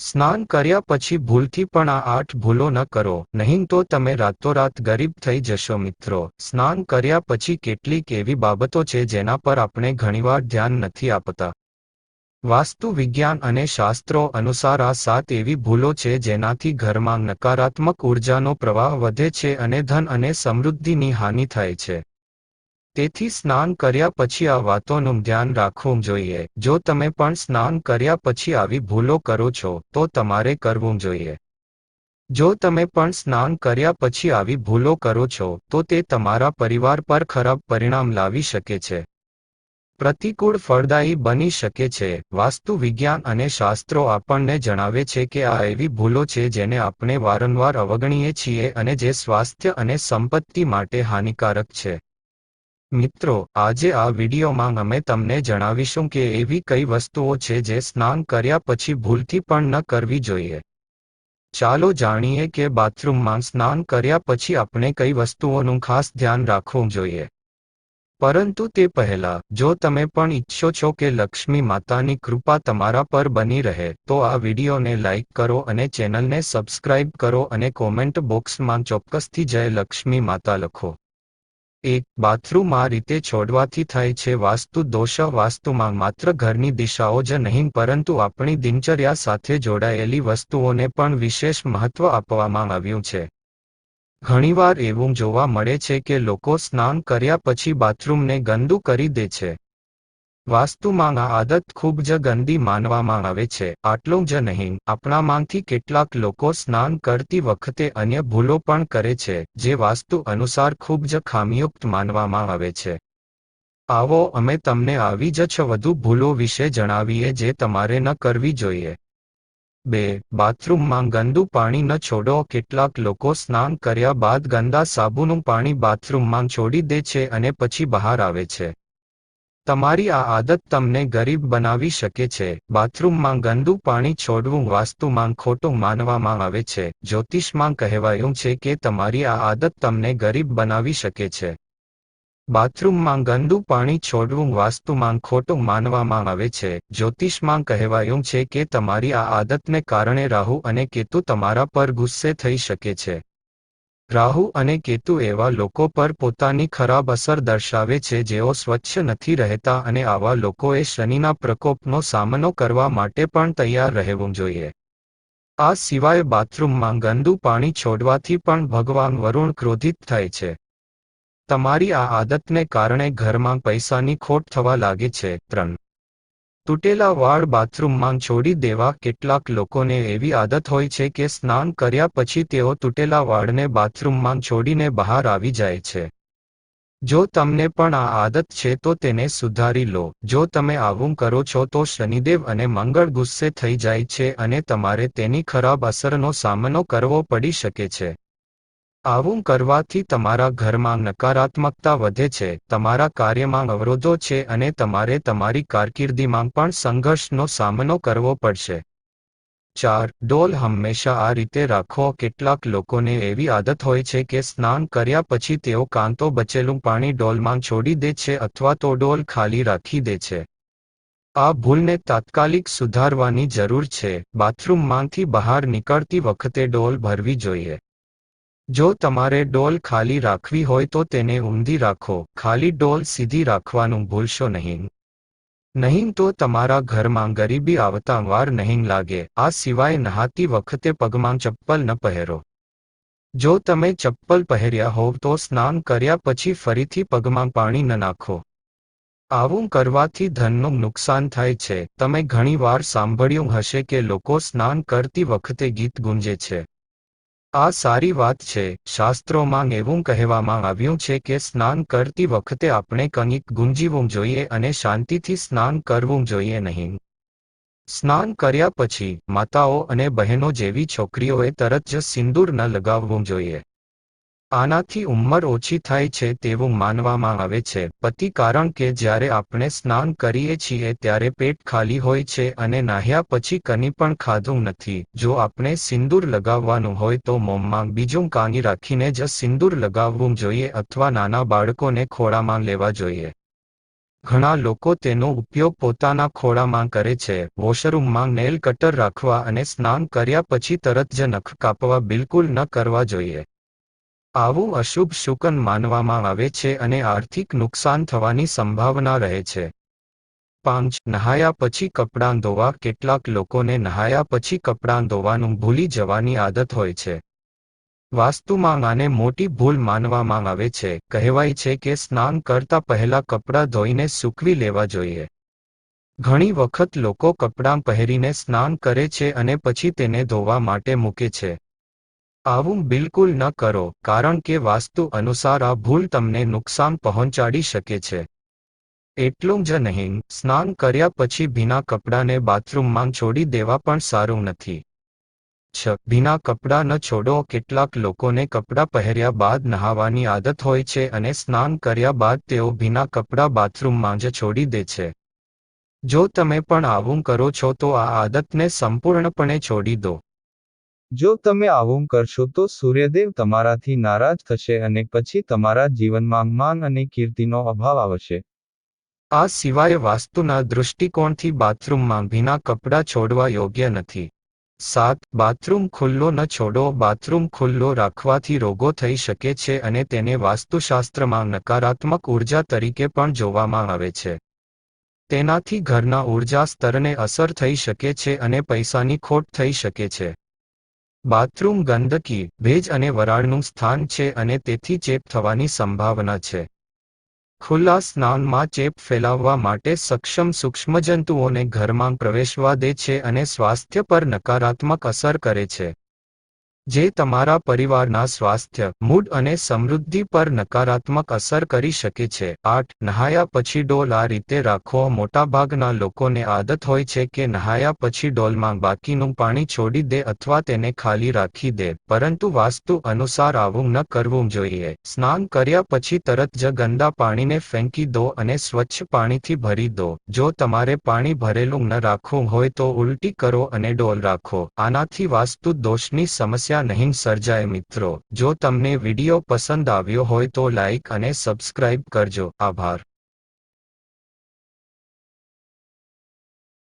સ્નાન કર્યા પછી ભૂલથી પણ આ આઠ ભૂલો ન કરો, નહીં તો તમે રાતોરાત ગરીબ થઈ જશો મિત્રો. સ્નાન કર્યા પછી કેટલીક એવી બાબતો છે જેના પર આપણે ઘણીવાર ધ્યાન નથી આપતા. વાસ્તુ વિજ્ઞાન અને શાસ્ત્રો અનુસાર આ સાત એવી ભૂલો છે જેનાથી ઘરમાં નકારાત્મક ઉર્જાનો પ્રવાહ વધે છે અને ધન અને સમૃદ્ધિની હાનિ થાય છે. તેથી સ્નાન કર્યા પછી આ વાતોનું ધ્યાન રાખવું જોઈએ. જો તમે પણ સ્નાન કર્યા પછી આવી ભૂલો કરો છો, તો તમારે કરવું જોઈએ. જો તમે પણ સ્નાન કર્યા પછી આવી ભૂલો કરો છો, તો તે તમારા પરિવાર પર ખરાબ પરિણામ લાવી શકે છે. પ્રતિકૂળ ફળદાયી બની શકે છે. વાસ્તુ વિજ્ઞાન અને શાસ્ત્રો આપણને જણાવે છે કે આ એવી ભૂલો છે જેને આપણે વારંવાર અવગણીએ છીએ અને જે સ્વાસ્થ્ય અને સંપત્તિ માટે હાનિકારક છે. મિત્રો, આજે આ વિડીયોમાં અમે તમને જણાવીશું કે એવી કઈ વસ્તુઓ છે જે સ્નાન કર્યા પછી ભૂલથી પણ ન કરવી જોઈએ. ચાલો જાણીએ કે બાથરૂમમાં સ્નાન કર્યા પછી આપણે કઈ વસ્તુઓનું ખાસ ધ્યાન રાખવું જોઈએ. પરંતુ તે પહેલા, જો તમે પણ ઈચ્છો છો કે લક્ષ્મી માતાની કૃપા તમારા પર બની રહે, તો આ વિડીયોને લાઇક કરો અને ચેનલને સબસ્ક્રાઇબ કરો અને કોમેન્ટ બોક્સમાં ચોક્કસથી જય લક્ષ્મી માતા લખો. એક બાથરૂમ આ રીતે છોડવાથી થાય છે. વાસ્તુ દોષ વાસ્તુમાં માત્ર ઘરની દિશાઓ જ નહીં, પરંતુ આપણી દિનચર્યા સાથે જોડાયેલી વસ્તુઓને પણ વિશેષ મહત્વ આપવામાં આવ્યું છે. ઘણીવાર એવું જોવા મળે છે કે લોકો સ્નાન કર્યા પછી બાથરૂમને ગંદુ કરી દે છે. વાસ્તુમાં આ આદત ખૂબ જ ગંદી માનવામાં આવે છે. આટલું જ નહીં, આપણામાંથી કેટલાક લોકો સ્નાન કરતી વખતે અન્ય ભૂલો પણ કરે છે, જે વાસ્તુ અનુસાર ખૂબ જ ખામીયુક્ત માનવામાં આવે છે. આવો, અમે તમને આવી જ છ વધુ ભૂલો વિશે જણાવીએ જે તમારે ન કરવી જોઈએ. બે, બાથરૂમમાં ગંદુ પાણી ન છોડો. કેટલાક લોકો સ્નાન કર્યા બાદ ગંદા સાબુનું પાણી બાથરૂમમાં છોડી દે છે અને પછી બહાર આવે છે. તમારી આ આદત તમને ગરીબ બનાવી શકે છે. બાથરૂમમાં ગંદુ પાણી છોડવું વાસ્તુમાં ખોટું માનવામાં આવે છે. જ્યોતિષમાં કહેવાયું છે કે તમારી આ આદત તમને ગરીબ બનાવી શકે છે. બાથરૂમમાં ગંદુ પાણી છોડવું વાસ્તુમાં ખોટું માનવામાં આવે છે. જ્યોતિષમાં કહેવાયું છે કે તમારી આ આદતને કારણે રાહુ અને કેતુ તમારા પર ગુસ્સે થઈ શકે છે. રાહુ અને કેતુ એવા લોકો પર પોતાની ખરાબ અસર દર્શાવે છે જેઓ સ્વચ્છ નથી રહેતા અને આવા લોકોએ શનિના પ્રકોપનો સામનો કરવા માટે પણ તૈયાર રહેવું જોઈએ. આ સિવાય બાથરૂમમાં ગંદુ પાણી છોડવાથી પણ ભગવાન વરુણ ક્રોધિત થાય છે. તમારી આ આદતને કારણે ઘરમાં પૈસાની ખોટ થવા લાગે છે, ત્રણ. તૂટેલા વાળ બાથરૂમમાં છોડી દેવા કેટલાક લોકોને એવી આદત હોય છે કે સ્નાન કર્યા પછી તેઓ તૂટેલા વાળને બાથરૂમમાં છોડીને બહાર આવી જાય છે. જો તમને પણ આ આદત છે તો તેને સુધારી લો. જો તમે આવું કરો છો તો શનિદેવ અને મંગળ ગુસ્સે થઈ જાય છે અને તમારે તેની ખરાબ અસરનો સામનો કરવો પડી શકે છે. આવું કરવાથી તમારા ઘરમાં નકારાત્મકતા વધે છે, તમારા કાર્યમાં અવરોધો છે અને તમારે તમારી કારકિર્દીમાં પણ સંઘર્ષનો સામનો કરવો પડશે. ચાર, ડોલ હંમેશા આ રીતે રાખો, કેટલાક લોકોને એવી આદત હોય છે કે સ્નાન કર્યા પછી તેઓ કાં તો બચેલું પાણી ડોલમાં છોડી દે છે અથવા તો ડોલ ખાલી રાખી દે છે. આ ભૂલને તાત્કાલિક સુધારવાની જરૂર છે, બાથરૂમમાંથી બહાર નીકળતી વખતે ડોલ ભરવી જોઈએ. જો તમારે ડોલ ખાલી રાખવી હોય તો તેને ઊંધી રાખો. ખાલી ડોલ સીધી રાખવાનું ભૂલશો નહીં. નહીં તો તમારા ઘરમાં ગરીબી આવતા વાર નહીં લાગે. આ સિવાય નહાતી વખતે પગમાં ચપ્પલ ન પહેરો. જો તમે ચપ્પલ પહેર્યા હોવ તો સ્નાન કર્યા પછી ફરીથી પગમાં પાણી ન નાખો. આવું કરવાથી ધનનું નુકસાન થાય છે. તમે ઘણીવાર સાંભળ્યું હશે કે લોકો સ્નાન કરતી વખતે ગીત ગુંજે છે. આ સારી વાત છે. શાસ્ત્રોમાં એવું કહેવામાં આવ્યું છે કે સ્નાન કરતી વખતે આપણે કંઈક ગુંજીવું જોઈએ અને શાંતિથી સ્નાન કરવું જોઈએ નહીં. સ્નાન કર્યા પછી માતાઓ અને બહેનો જેવી છોકરીઓએ તરત જ સિંદૂર ન લગાવવું જોઈએ. આનાથી ઉંમર ઓછી થાય છે તેવું માનવામાં આવે છે. પતિ કારણ કે જ્યારે આપણે સ્નાન કરીએ છીએ ત્યારે પેટ ખાલી હોય છે અને નાહ્યા પછી કની પણ ખાધું નથી. જો આપણે સિંદૂર લગાવવાનું હોય તો મોંમાં બીજું કાની રાખીને જ સિંદૂર લગાવવું જોઈએ અથવા નાના બાળકોને ખોળામાં લેવા જોઈએ. ઘણા લોકો તેનો ઉપયોગ પોતાના ખોળામાં કરે છે. વોશરૂમમાં નેલ કટર રાખવા અને સ્નાન કર્યા પછી તરત જ નખ કાપવા બિલકુલ ન કરવા જોઈએ. આવું અશુભ શુકન માનવામાં આવે છે અને આર્થિક નુકસાન થવાની સંભાવના રહે છે. પાંચ, નહાયા પછી કપડાં ધોવા. કેટલાક લોકોને નહાયા પછી કપડાં ધોવાનું ભૂલી જવાની આદત હોય છે. વાસ્તુમાં આને મોટી ભૂલ માનવામાં આવે છે. કહેવાય છે કે સ્નાન કરતા પહેલા કપડાં ધોઈને સૂકવી લેવા જોઈએ. ઘણી વખત લોકો કપડાં પહેરીને સ્નાન કરે છે અને પછી તેને ધોવા માટે મૂકે છે. આવું બિલકુલ ન કરો, કારણ કે વાસ્તુ અનુસાર આ ભૂલ તમને નુકસાન પહોંચાડી શકે છે. એટલું જ નહીં, સ્નાન કર્યા પછી ભીના કપડાને બાથરૂમમાં છોડી દેવા પણ સારું નથી. છ, ભીના કપડાં ન છોડો, કેટલાક લોકોને કપડાં પહેર્યા બાદ નહાવાની આદત હોય છે અને સ્નાન કર્યા બાદ તેઓ ભીના કપડાં બાથરૂમમાં જ છોડી દે છે. જો તમે પણ આવું કરો છો તો આ આદતને સંપૂર્ણપણે છોડી દો. જો તમે આવું કરશો તો સૂર્યદેવ તમારાથી નારાજ થશે અને પછી તમારા જીવનમાં માન અને કીર્તિનો અભાવ આવશે. આ સિવાય વાસ્તુના દૃષ્ટિકોણથી બાથરૂમમાં ભીના કપડાં છોડવા યોગ્ય નથી. સાત, બાથરૂમ ખુલ્લો ન છોડો. બાથરૂમ ખુલ્લો રાખવાથી રોગો થઈ શકે છે અને તેને વાસ્તુશાસ્ત્રમાં નકારાત્મક ઊર્જા તરીકે પણ જોવામાં આવે છે. તેનાથી ઘરના ઊર્જા સ્તરને અસર થઈ શકે છે અને પૈસાની ખોટ થઈ શકે છે. બાથરૂમ ગંદકી, ભેજ અને વરાળનું સ્થાન છે અને તેથી ચેપ થવાની સંભાવના છે. ખુલ્લા સ્નાનમાં ચેપ ફેલાવવા માટે સક્ષમ સૂક્ષ્મજંતુઓને ઘરમાં પ્રવેશવા દે છે અને સ્વાસ્થ્ય પર નકારાત્મક અસર કરે છે. જે તમારા પરિવારના સ્વાસ્થ્ય, મૂડ અને સમૃદ્ધિ પર નકારાત્મક અસર કરી શકે છે. આઠ, નહાયા પછી ડોલ આ રીતે રાખવો. મોટાભાગના લોકોને આદત હોય છે કે નહાયા પછી ડોલમાં બાકીનું પાણી છોડી દે અથવા તેને ખાલી રાખી દે, પરંતુ વાસ્તુ અનુસાર આવું ન કરવું જોઈએ. સ્નાન કર્યા પછી તરત જ ગંદા પાણીને ફેંકી દો અને સ્વચ્છ પાણીથી ભરી દો. જો તમારે પાણી ભરેલું ન રાખવું હોય તો ઉલટી કરો અને ડોલ રાખો. આનાથી વાસ્તુ દોષની સમસ્યા નહીં સર્જાય મિત્રો. જો તમને વીડિયો પસંદ આવ્યો હોય તો લાઇક અને સબસ્ક્રાઇબ કરજો. આભાર.